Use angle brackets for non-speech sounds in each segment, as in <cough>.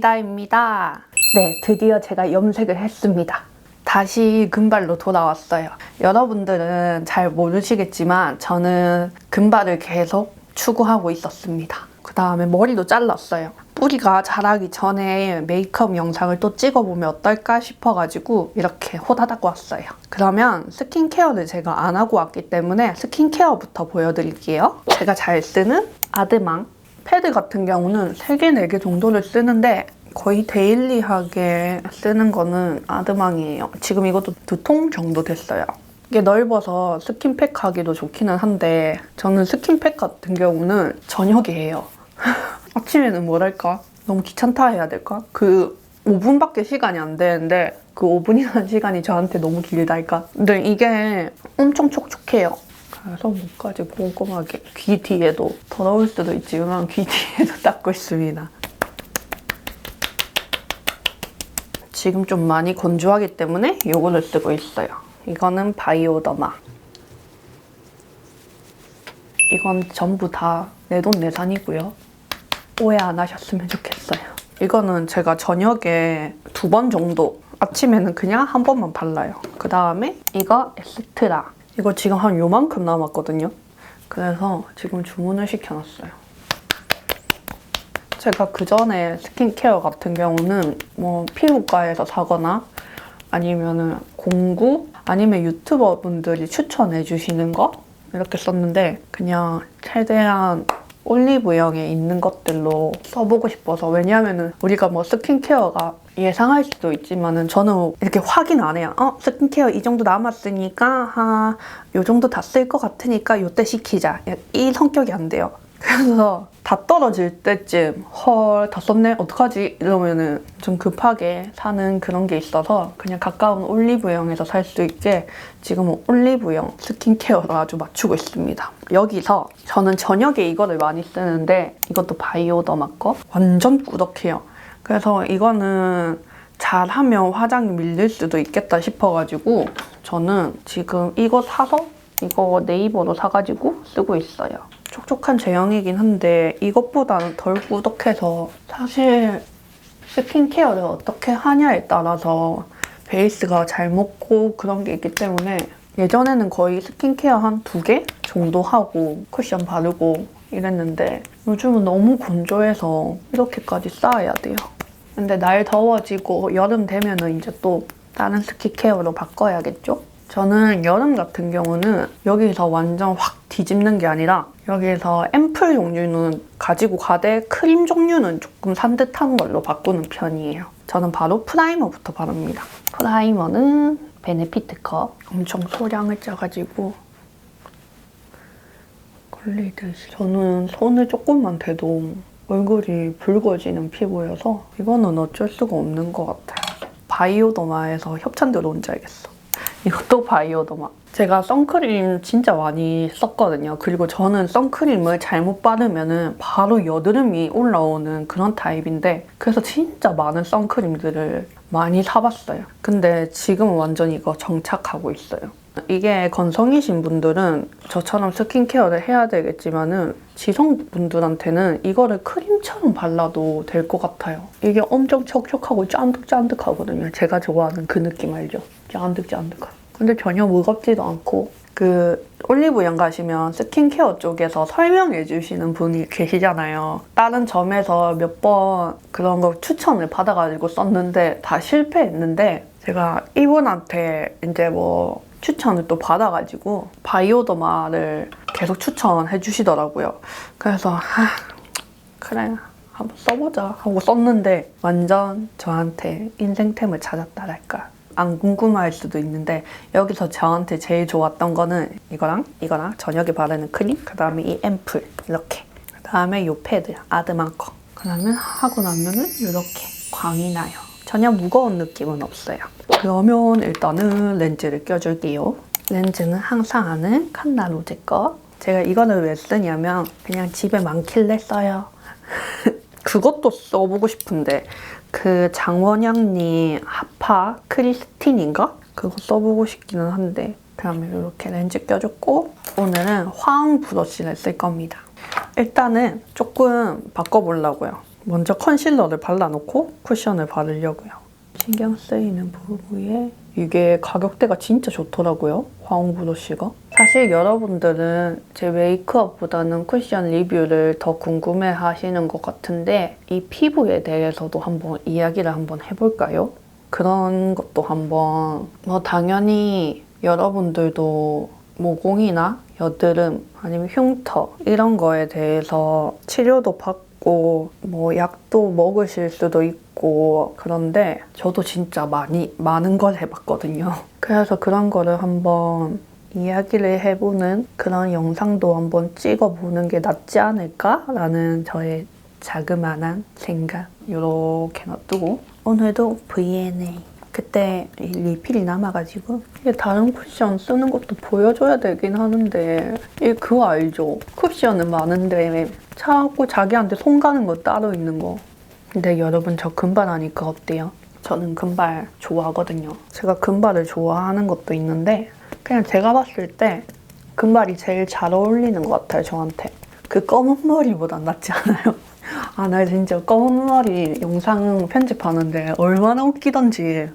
유리다입니다. 네 드디어 제가 염색을 했습니다. 다시 금발로 돌아왔어요. 여러분들은 잘 모르시겠지만 저는 금발을 계속 추구하고 있었습니다. 그 다음에 머리도 잘랐어요. 뿌리가 자라기 전에 메이크업 영상을 또 찍어보면 어떨까 싶어가지고 이렇게 호다닥 왔어요. 그러면 스킨케어를 제가 안 하고 왔기 때문에 스킨케어부터 보여드릴게요. 제가 잘 쓰는 아드망 패드 같은 경우는 3개, 4개 정도를 쓰는데 거의 데일리하게 쓰는 거는 아드망이에요. 지금 이것도 두 통 정도 됐어요. 이게 넓어서 스킨팩 하기도 좋기는 한데 저는 스킨팩 같은 경우는 저녁에 해요. <laughs> 아침에는 뭐랄까 너무 귀찮다 해야 될까? 그 5분밖에 시간이 안 되는데 그 5분이라는 시간이 저한테 너무 길달까? 근데 이게 엄청 촉촉해요. 그래서 목까지 꼼꼼하게 귀 뒤에도 더러울 수도 있지만 귀 뒤에도 <laughs> 닦고 있습니다. 지금 좀 많이 건조하기 때문에 이거를 쓰고 있어요. 이거는 바이오더마. 이건 전부 다 내 돈 내산이고요. 오해 안 하셨으면 좋겠어요. 이거는 제가 저녁에 두 번 정도 아침에는 그냥 한 번만 발라요. 그 다음에 이거 에스트라. 이거 지금 한 요만큼 남았거든요. 그래서 지금 주문을 시켜놨어요. 제가 그 전에 스킨케어 같은 경우는 뭐 피부과에서 사거나 아니면은 공구 아니면 유튜버 분들이 추천해 주시는 거 이렇게 썼는데 그냥 최대한 올리브영에 있는 것들로 써보고 싶어서 왜냐하면은 우리가 뭐 스킨케어가 예상할 수도 있지만은 저는 이렇게 확인 안 해요. 어 스킨케어 이 정도 남았으니까 한요 정도 다 쓸 것 같으니까 요때 시키자. 이 성격이 안 돼요. 그래서 다 떨어질 때쯤 헐 다 썼네 어떡하지 이러면은 좀 급하게 사는 그런 게 있어서 그냥 가까운 올리브영에서 살 수 있게 지금은 올리브영 스킨케어로 아주 맞추고 있습니다 여기서 저는 저녁에 이거를 많이 쓰는데 이것도 바이오더마 거 완전 꾸덕해요 그래서 이거는 잘하면 화장이 밀릴 수도 있겠다 싶어가지고 저는 지금 이거 사서 이거 네이버로 사가지고 쓰고 있어요. 촉촉한 제형이긴 한데 이것보다는 덜 꾸덕해서 사실 스킨케어를 어떻게 하냐에 따라서 베이스가 잘 먹고 그런 게 있기 때문에 예전에는 거의 스킨케어 한 두 개 정도 하고 쿠션 바르고 이랬는데 요즘은 너무 건조해서 이렇게까지 쌓아야 돼요. 근데 날 더워지고 여름 되면은 이제 또 다른 스킨케어로 바꿔야겠죠? 저는 여름 같은 경우는 여기서 완전 확 뒤집는 게 아니라 여기에서 앰플 종류는 가지고 가되 크림 종류는 조금 산뜻한 걸로 바꾸는 편이에요. 저는 바로 프라이머부터 바릅니다. 프라이머는 베네피트 컵. 엄청 소량을 짜가지고 걸리듯이. 저는 손을 조금만 대도 얼굴이 붉어지는 피부여서 이거는 어쩔 수가 없는 것 같아요. 바이오더마에서 협찬 들어온 줄 알겠어. 이것도 바이오더마. 제가 선크림 진짜 많이 썼거든요. 그리고 저는 선크림을 잘못 바르면 바로 여드름이 올라오는 그런 타입인데 그래서 진짜 많은 선크림들을 많이 사봤어요. 근데 지금은 완전 이거 정착하고 있어요. 이게 건성이신 분들은 저처럼 스킨케어를 해야 되겠지만은 지성분들한테는 이거를 크림처럼 발라도 될 것 같아요. 이게 엄청 촉촉하고 짠득짠득하거든요. 제가 좋아하는 그 느낌 알죠? 짠득짠득한. 근데 전혀 무겁지도 않고 그 올리브영 가시면 스킨케어 쪽에서 설명해 주시는 분이 계시잖아요. 다른 점에서 몇 번 그런 거 추천을 받아가지고 썼는데 다 실패했는데 제가 이분한테 이제 뭐 추천을 또 받아가지고 바이오더마를 계속 추천해 주시더라고요. 그래서 하, 그래 한번 써보자 하고 썼는데 완전 저한테 인생템을 찾았다랄까. 안 궁금할 수도 있는데 여기서 저한테 제일 좋았던 거는 이거랑 이거랑 저녁에 바르는 크림 그 다음에 이 앰플 이렇게 그 다음에 이 패드 아드만 거 그러면 하고 나면은 이렇게 광이 나요 전혀 무거운 느낌은 없어요 그러면 일단은 렌즈를 껴줄게요 렌즈는 항상 아는 칸나 로제 거 제가 이거를 왜 쓰냐면 그냥 집에 많길래 써요 <laughs> 그것도 써보고 싶은데 그 장원영님 하파 크리스틴인가? 그거 써보고 싶기는 한데 그다음에 이렇게 렌즈 껴줬고 오늘은 화흥 브러쉬를 쓸 겁니다. 일단은 조금 바꿔보려고요. 먼저 컨실러를 발라놓고 쿠션을 바르려고요. 신경 쓰이는 부분에 이게 가격대가 진짜 좋더라고요. 화홍 브러쉬가. 사실 여러분들은 제 메이크업보다는 쿠션 리뷰를 더 궁금해 하시는 것 같은데 이 피부에 대해서도 한번 이야기를 한번 해볼까요? 그런 것도 한번 뭐 당연히 여러분들도 모공이나 여드름 아니면 흉터 이런 거에 대해서 치료도 받고 뭐 약도 먹으실 수도 있고 그런데 저도 진짜 많이 많은 걸 해봤거든요. <laughs> 그래서 그런 거를 한번 이야기를 해보는 그런 영상도 한번 찍어보는 게 낫지 않을까라는 저의 자그마한 생각 이렇게 놔두고 오늘도 V&A 그때 이 리필이 남아가지고 이게 다른 쿠션 쓰는 것도 보여줘야 되긴 하는데 이 그거 알죠? 쿠션은 많은데 자꾸 자기한테 손 가는 거 따로 있는 거 근데 여러분 저 금발 하니까 어때요? 저는 금발 좋아하거든요 제가 금발을 좋아하는 것도 있는데 그냥 제가 봤을 때 금발이 제일 잘 어울리는 것 같아요 저한테 그 검은 머리보단 낫지 않아요? <laughs> 아, 나 진짜 검은 머리 영상 편집하는데 얼마나 웃기던지.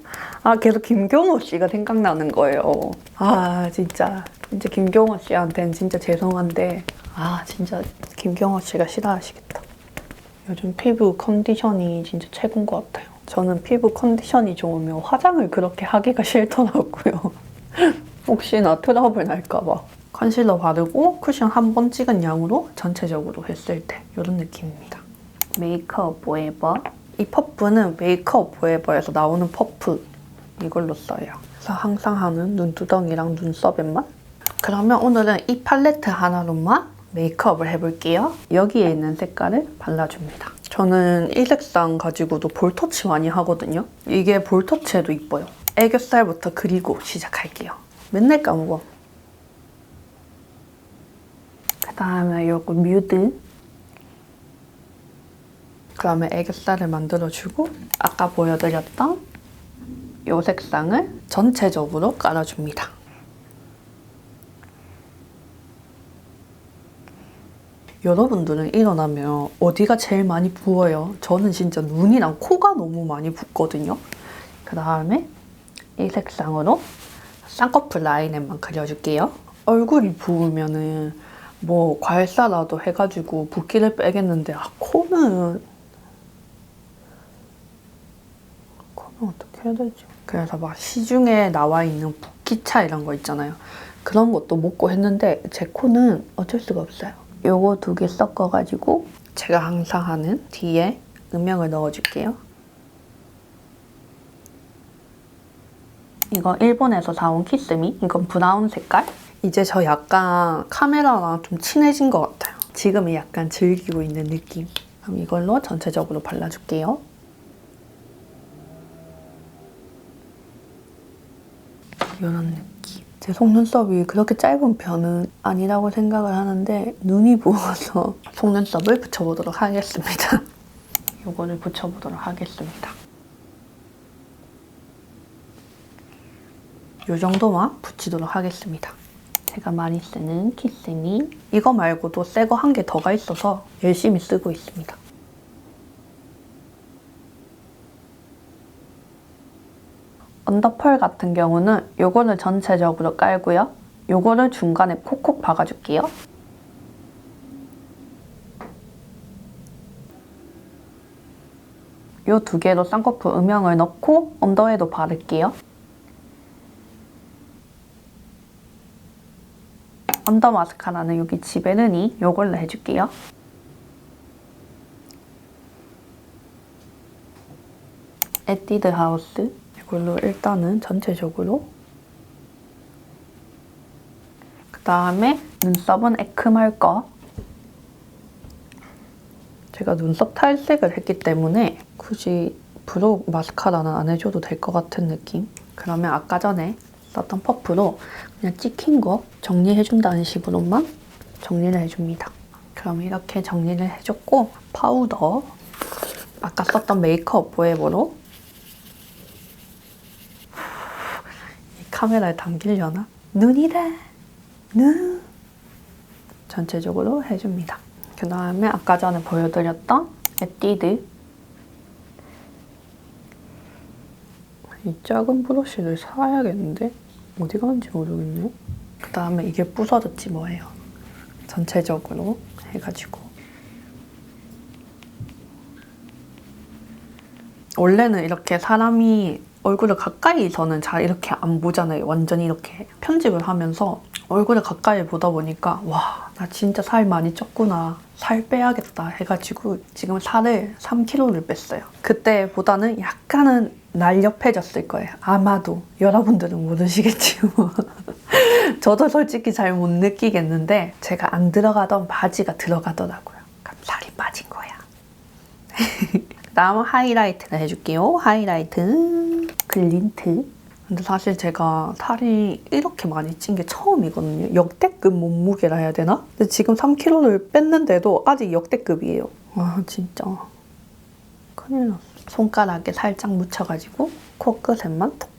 아, 계속 김경호 씨가 생각나는 거예요. 아, 진짜. 진짜 김경호 씨한테는 진짜 죄송한데, 아, 진짜 김경호 씨가 싫어하시겠다. 요즘 피부 컨디션이 진짜 최고인 것 같아요. 저는 피부 컨디션이 좋으면 화장을 그렇게 하기가 싫더라고요. <laughs> 혹시나 트러블 날까봐. 컨실러 바르고 쿠션 한 번 찍은 양으로 전체적으로 했을 때 이런 느낌입니다. 메이크업 포에버 이 퍼프는 메이크업 포에버에서 나오는 퍼프 이걸로 써요. 그래서 항상 하는 눈두덩이랑 눈썹에만 그러면 오늘은 이 팔레트 하나로만 메이크업을 해볼게요. 여기에 있는 색깔을 발라줍니다. 저는 이 색상 가지고도 볼터치 많이 하거든요. 이게 볼터치에도 이뻐요. 애교살부터 그리고 시작할게요. 맨날 까먹어. 그 다음에 요거 뮤드 그 다음에 애교살을 만들어주고 아까 보여드렸던 이 색상을 전체적으로 깔아줍니다. 여러분들은 일어나면 어디가 제일 많이 부어요? 저는 진짜 눈이랑 코가 너무 많이 붓거든요. 그 다음에 이 색상으로 쌍꺼풀 라인에만 그려줄게요. 얼굴이 부으면은 뭐 괄사라도 해가지고 붓기를 빼겠는데 아 코는 코는 어떻게 해야 되지? 그래서 막 시중에 나와 있는 붓기차 이런 거 있잖아요. 그런 것도 먹고 했는데 제 코는 어쩔 수가 없어요. 요거 두 개 섞어가지고 제가 항상 하는 뒤에 음영을 넣어줄게요. 이거 일본에서 사온 키스미. 이건 브라운 색깔. 이제 저 약간 카메라랑 좀 친해진 것 같아요. 지금은 약간 즐기고 있는 느낌. 그럼 이걸로 전체적으로 발라줄게요. 이런 느낌. 제 속눈썹이 그렇게 짧은 편은 아니라고 생각을 하는데 눈이 부어서 <laughs> 속눈썹을 붙여보도록 하겠습니다. <laughs> 이거를 붙여보도록 하겠습니다. 이 정도만 붙이도록 하겠습니다. 제가 많이 쓰는 키스미 이거 말고도 새 거 한 개 더가 있어서 열심히 쓰고 있습니다. 언더펄 같은 경우는 요거를 전체적으로 깔고요. 요거를 중간에 콕콕 박아줄게요. 요 두 개로 쌍꺼풀 음영을 넣고 언더에도 바를게요. 언더 마스카라는 여기 지베르니 요걸로 해줄게요. 에뛰드 하우스 이걸로 일단은 전체적으로. 그 다음에 눈썹은 에크멀 거. 제가 눈썹 탈색을 했기 때문에 굳이 브로우 마스카라는 안 해줘도 될 것 같은 느낌. 그러면 아까 전에 썼던 퍼프로 그냥 찍힌 거 정리해준다는 식으로만 정리를 해줍니다. 그럼 이렇게 정리를 해줬고 파우더. 아까 썼던 메이크업 포에버로 이 카메라에 담기려나? 눈이다! 눈! 전체적으로 해줍니다. 그 다음에 아까 전에 보여드렸던 에뛰드 이 작은 브러쉬를 사야겠는데 어디 가는지 모르겠네. 그 다음에 이게 부서졌지 뭐예요. 전체적으로 해가지고 원래는 이렇게 사람이 얼굴을 가까이서는 잘 이렇게 안 보잖아요. 완전히 이렇게 편집을 하면서 얼굴을 가까이 보다 보니까 와, 나 진짜 살 많이 쪘구나. 살 빼야겠다 해가지고 지금 살을 3kg를 뺐어요. 그때보다는 약간은 날렵해졌을 거예요. 아마도 여러분들은 모르시겠지요. <laughs> 저도 솔직히 잘 못 느끼겠는데 제가 안 들어가던 바지가 들어가더라고요. 살이 빠진 거야. <laughs> 다음 하이라이트를 해줄게요. 하이라이트 글린트. 근데 사실 제가 살이 이렇게 많이 찐 게 처음이거든요. 역대급 몸무게라 해야 되나? 근데 지금 3kg를 뺐는데도 아직 역대급이에요. 와 진짜 큰일 났어. 손가락에 살짝 묻혀가지고 코끝에만 톡.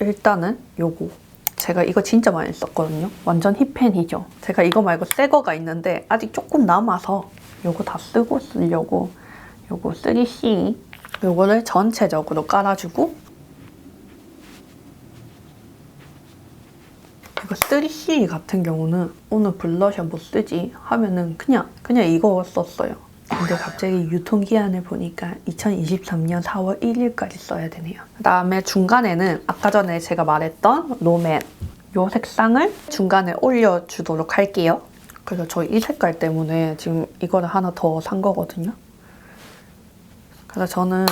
일단은 요거. 제가 이거 진짜 많이 썼거든요. 완전 힙팬이죠. 제가 이거 말고 새 거가 있는데 아직 조금 남아서 요거 다 쓰고 쓰려고 요거 3C 요거를 전체적으로 깔아주고 이거 3C 같은 경우는 오늘 블러셔 못 쓰지 하면은 그냥 그냥 이거 썼어요. 근데 갑자기 유통기한을 보니까 2023년 4월 1일까지 써야 되네요. 그 다음에 중간에는 아까 전에 제가 말했던 롬앤 요 색상을 중간에 올려주도록 할게요. 그래서 저이 색깔 때문에 지금 이거를 하나 더 산 거거든요. 그래서 저는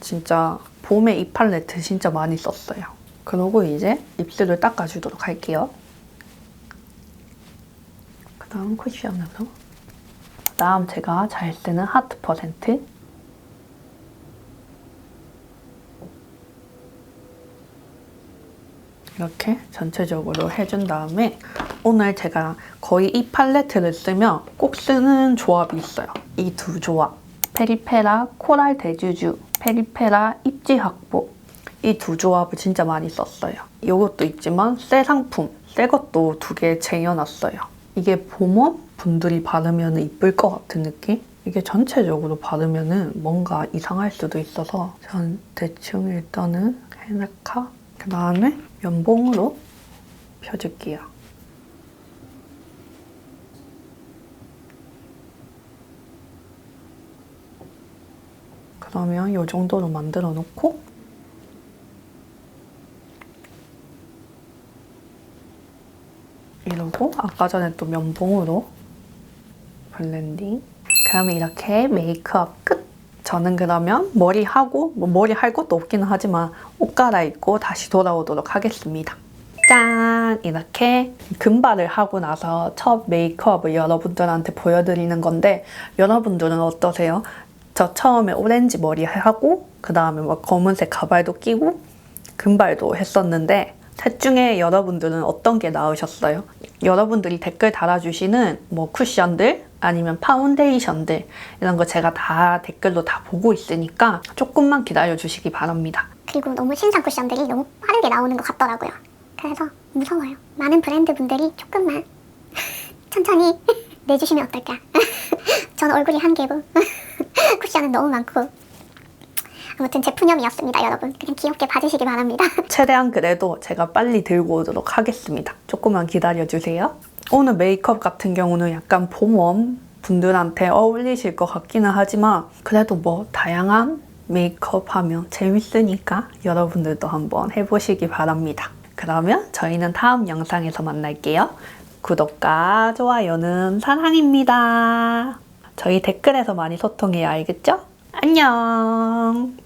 진짜 봄에 이 팔레트 진짜 많이 썼어요. 그리고 이제 입술을 닦아주도록 할게요. 그 다음 쿠션으로. 그 다음 제가 잘 쓰는 하트 퍼센트. 이렇게 전체적으로 해준 다음에 오늘 제가 거의 이 팔레트를 쓰면 꼭 쓰는 조합이 있어요. 이 두 조합. 페리페라 코랄 대주주, 페리페라 입지 확보. 이 두 조합을 진짜 많이 썼어요. 이것도 있지만 새 상품, 새 것도 두 개 쟁여놨어요. 이게 봄웜 분들이 바르면 이쁠 것 같은 느낌? 이게 전체적으로 바르면 뭔가 이상할 수도 있어서 전 대충 일단은 헤나카 그 다음에 면봉으로 펴줄게요. 그러면 이 정도로 만들어 놓고 이러고 아까 전에 또 면봉으로 블렌딩 그러면 이렇게 메이크업 끝! 저는 그러면 머리 하고 뭐 머리 할 것도 없기는 하지만 옷 갈아입고 다시 돌아오도록 하겠습니다. 짠! 이렇게 금발을 하고 나서 첫 메이크업을 여러분들한테 보여드리는 건데 여러분들은 어떠세요? 저 처음에 오렌지 머리 하고 그 다음에 뭐 검은색 가발도 끼고 금발도 했었는데 셋 중에 여러분들은 어떤 게 나으셨어요? 여러분들이 댓글 달아주시는 뭐 쿠션들 아니면 파운데이션들 이런 거 제가 다 댓글로 다 보고 있으니까 조금만 기다려 주시기 바랍니다. 그리고 너무 신상 쿠션들이 너무 빠르게 나오는 것 같더라고요. 그래서 무서워요. 많은 브랜드 분들이 조금만 <laughs> 천천히 <laughs> 내주시면 어떨까. <laughs> 전 얼굴이 한 개고 <laughs> 쿠션은 너무 많고 아무튼 제 푸념이었습니다, 여러분. 그냥 귀엽게 봐주시기 바랍니다. <laughs> 최대한 그래도 제가 빨리 들고 오도록 하겠습니다. 조금만 기다려 주세요. 오늘 메이크업 같은 경우는 약간 봄웜 분들한테 어울리실 것 같기는 하지만 그래도 뭐 다양한 메이크업 하면 재밌으니까 여러분들도 한번 해보시기 바랍니다. 그러면 저희는 다음 영상에서 만날게요. 구독과 좋아요는 사랑입니다. 저희 댓글에서 많이 소통해요. 알겠죠? 안녕!